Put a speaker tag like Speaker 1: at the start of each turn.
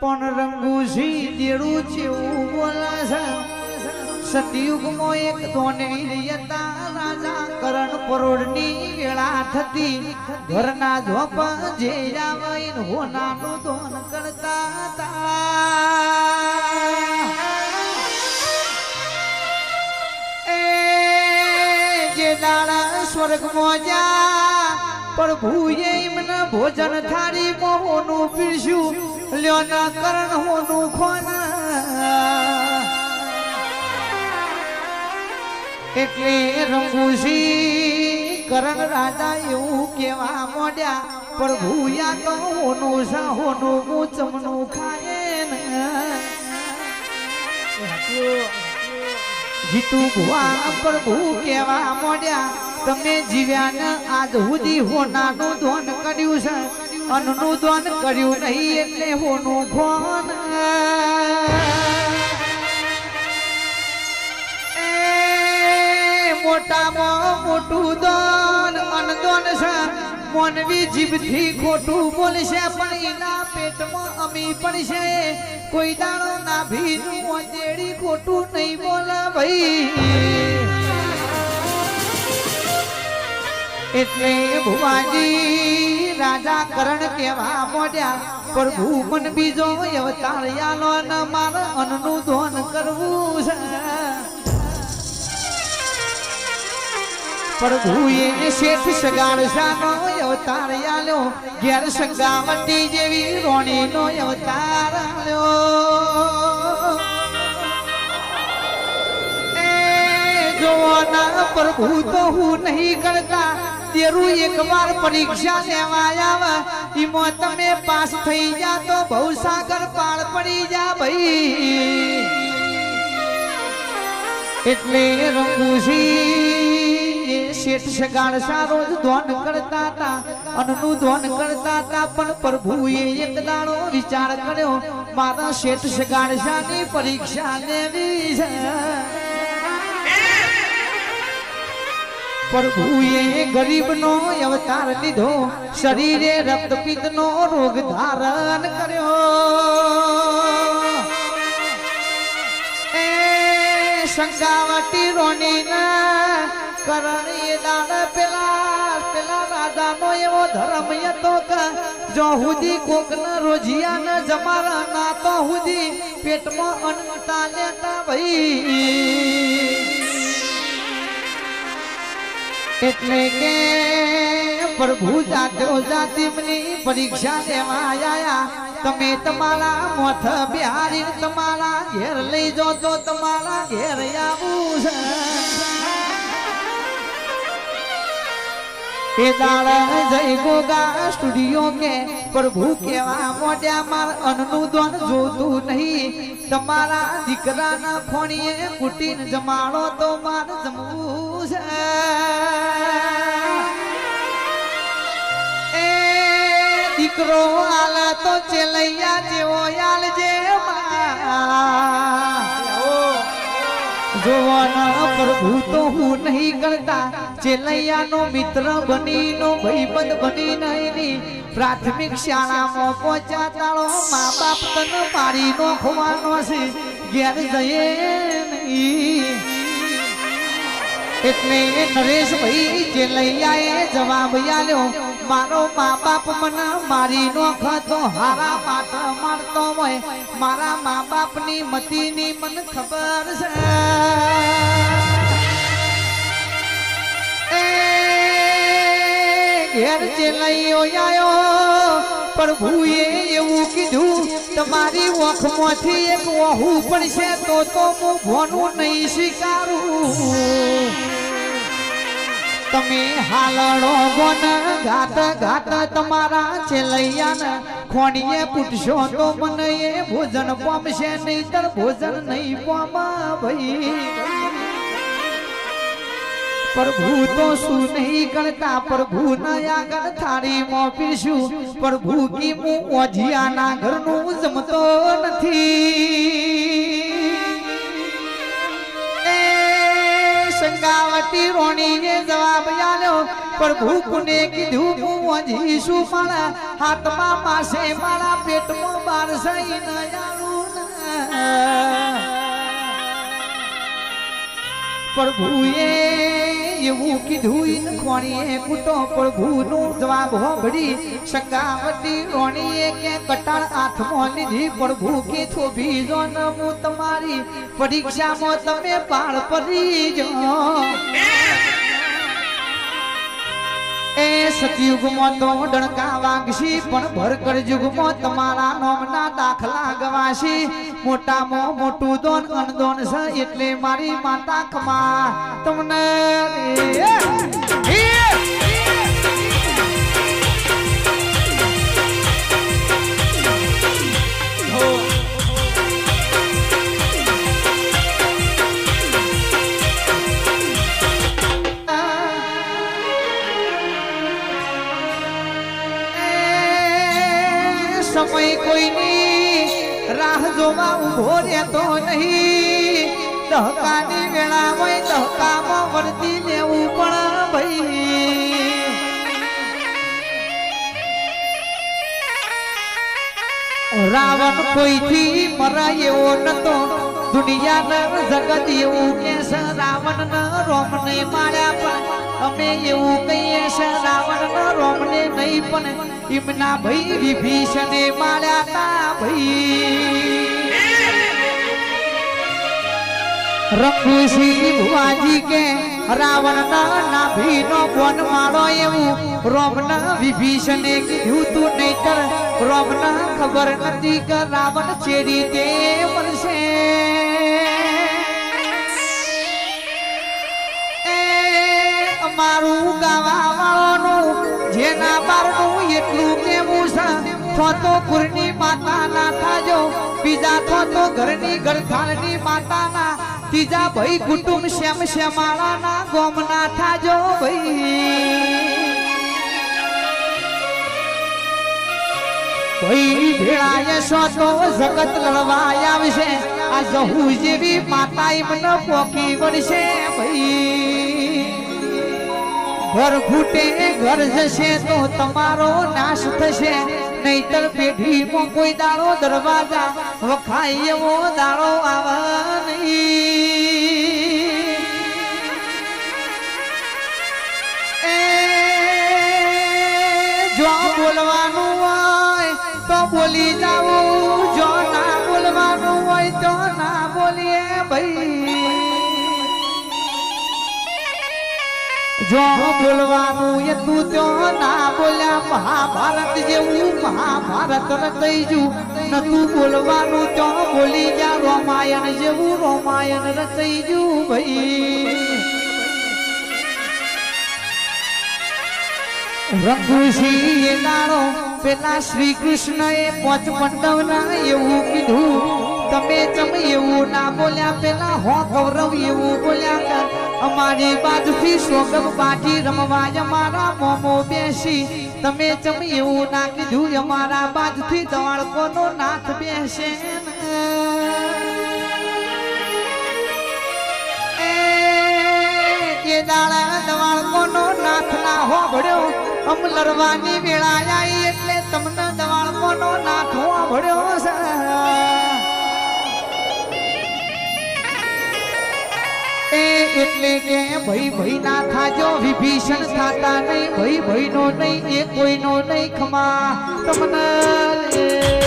Speaker 1: પણ રંગુસી દેડું જેવું બોલા છે. એક દોને હતા રાજા કરણ પરોડની વેળા થતી. ઘરના ઝોપ જે આવે ને હોનાનું ધોન કરતા હતા. એ જે દાડા સ્વર્ગમાં જા પ્રભુએ એમને ભોજન થાળી મોહનું પીરશું લ્યો ના કરણ હોનું ખોના. એટલે રંગુશી કરણ રાજા એવું કેવા મોડ્યા પ્રભુ યા તો હોનું સાહોનું મૂચમનું ખાય ને? ભુવા પ્રભુ કેવા મોડ્યા તમે જીવ્યા ને આજ સુધી હોનાનું ધોન કર્યું છે. અન્નનું ધોન કર્યું નહીં એટલે હોનું ખોન મોટામાં મોટું દોન અનદોન છે. મોનવી જીભથી ખોટું બોલશે, પણ એના પેટમાં અમી પડશે. કોઈ દાણો ના ભીનું અંજેડી ખોટું નહીં બોલે ભાઈ. એટલે ભુવાજી રાજા કરણ કેવા મોડ્યા પ્રભુ, મન બીજો અવતાર યાલો ન માર અન્નનું ધોન કરવું છે. પ્રભુએ શેઠ સગાડ સાનો અવતાર આલ્યો, ઘેર સંગાવટી જેવી રોણીનો અવતાર આલ્યો. એ જોવાના પ્રભુ તો હું નહીં કરતા તેરું એકવાર પરીક્ષા લેવા આવ. ઈમાં તમે પાસ થઈ જા તો બહુ સાગર પાર પડી જા ભાઈ. એટલે રંગુસી શેઠ સગાડ સારો જ ધોન કરતા હતા. અન્નનું ધોન કરતા હતા, પણ પ્રભુએ એક દાડો વિચાર કર્યો, મારા શેઠ સગાડ શાની પરીક્ષા લેવી છે. પ્રભુએ ગરીબનો અવતાર લીધો, શરીરે રક્તપિત્તનો રોગ ધારણ કર્યો. એ શંકાવટી રોનીના કરણીએ દાડ પેલા પેલા રાજાનો એવો ધર્મ હતો કે, જો હુદી કોકના રોજિયાના જમારા ના તો હુદી પેટમાં અન્નતા લેતા ભાઈ એટલે કે પ્રભુ જાતો જાતિમની પરીક્ષા લેવા આયા. તમે તમારા મોથ બિહારી તમારા ઘેર લઈ જો તો તમારા ઘેર આવું છે. એ દાડા જય ગોગા સ્ટુડિયો કે પ્રભુ કેવા મોઢ્યા માર અન્નનું જોતું નહીં. તમારા દીકરાના ખોણીએ કુટીને જમાડો તો માર જમવું છે. દીકરો આલા તો ચેલૈયા જેવો યાલ જે જોવાના પ્રભુ તો હું નહીં કરતા ચેલૈયાનો મિત્ર બનીનો, ભાઈબંધ બની નહીં પ્રાથમિક શાળામાં પહોંચ્યા તાળો મા બાપ તને પાડી નો ખોવાનો છે. ઘેર જઈએ નહીં. એટલે નરેશભાઈ ચેલૈયાએ જવાબ આલ્યો મારો મા બાપ મને મારી નો તો હારા માતા મારતો હોય. મારા મા બાપની મતીની મને ખબર છે. ઘેર લઈ આયો પ્રભુએ એવું કીધું, તમારી ઓખમાંથી એક વહુ પડશે, તો તો હું ભોનું નહીં સ્વીકારું તમે હાલડો ગોન ઘાત ઘાત તમારા છેલૈયાને ખોણીએ પૂછશો તો મને એ ભોજન પામશે નહીતર ભોજન નહીં પામા ભાઈ. પ્રભુ તો શું નહીં કરતા પ્રભુ ના આગળ થાળી માં પીશું પ્રભુ કી હું ઓજિયાના ઘરનું જમતો નથી. શંકાવતી રોણીએ જવાબ આલ્યો પણ કુને કીધું હું હજી શું મારા હાથમાં પાસે મારા પેટમાં બાર સહી ન આલું. પ્રભુએ એવું કીધું ખોણીએ કૂટો પ્રભુનો જવાબ હોભળી સગાવટી રોણીએ કે કટાળ હાથમાં લીધી પ્રભુ કે છો બીજો ન હું તમારી પરીક્ષામાં તમે પાર પડી જો એ સતયુગમાં તો ડણકા વાગશી, પણ ભરકર યુગમાં તમારા નોમના દાખલા ગવાશી. મોટામાં મોટું દોન, અણદોન છે એટલે મારી માતા ખમા. તમને રાહ ઊભો રહેતો નહીં. દહકાની વેળા હોય દહકામાં વર્તી લેવું પણ ભાઈ. રાવણ કોઈથી મરાય એવો નતો. દુનિયાના જગત એવું કે રાવણ ન રોમને માર્યા પણ અમે એવું કહીએ છે રાવણ ન રોમને નહીં, પણ એમના ભાઈ વિભીષણે માર્યા તા ભાઈ. ભુવાજી કે રાવણ નાભી નો કોન માળો એવું રોમ વિભીષણે કીધું તું નહીતર રોમ ખબર નથી કે રાવણ ચેડી તે એટલું કેવું છે છો તો કુરની માતા ના થાજો, બીજા છો તો ઘરની ગરથાણની માતાના ત્રીજા ભાઈ કુટુંબ શ્યામ ગોમ ના થાજો ભાઈ. ભાઈ સો તો જગત લડવા આવશે, આ જહુ જેવી માતા એમને પોકી વળશે ભાઈ. ઘર ફૂટે ઘર જશે તો તમારો નાશ થશે. નહીતર પેઢીમાં કોઈ દાડો દરવાજા વખાય એવો દાડો આવા નહીં. જો બોલવાનું હોય તો બોલી જાવું જો બોલવાનું એ તું તો ના બોલ્યા મહાભારત જેવું, મહાભારત રચાઈજું તું બોલવાનું તો બોલી જા, રામાયણ જેવું, રામાયણ રચાઈજું ભાઈ. રઘુસિંહ દાડો પેલા શ્રી કૃષ્ણ એ પોચ પંડવ ના એવું કીધું. તમે જમ એવું ના બોલ્યા, પેલા હો ગૌરવ એવું બોલ્યા અમારી બાજુથી સોગમ બાજી રમવા અમારા મોમો બેસી. તમે જમ એવું ના કીધું, અમારા બાજુથી દવાળકોનો નાથ બેસે. એ દાડા દવાણકોનો નાથ ના હોભળ્યો અમ લડવાની વેળા આવી એટલે તમને દવાડકો નો નાથ હોભળ્યો છે. એ એટલે કે ભાઈ ભઈ ના થાજો, વિભીષણ થાતા નહીં, ભાઈ ભઈ નો નહીં, એ કોઈ નો નહીં ખમા. તમને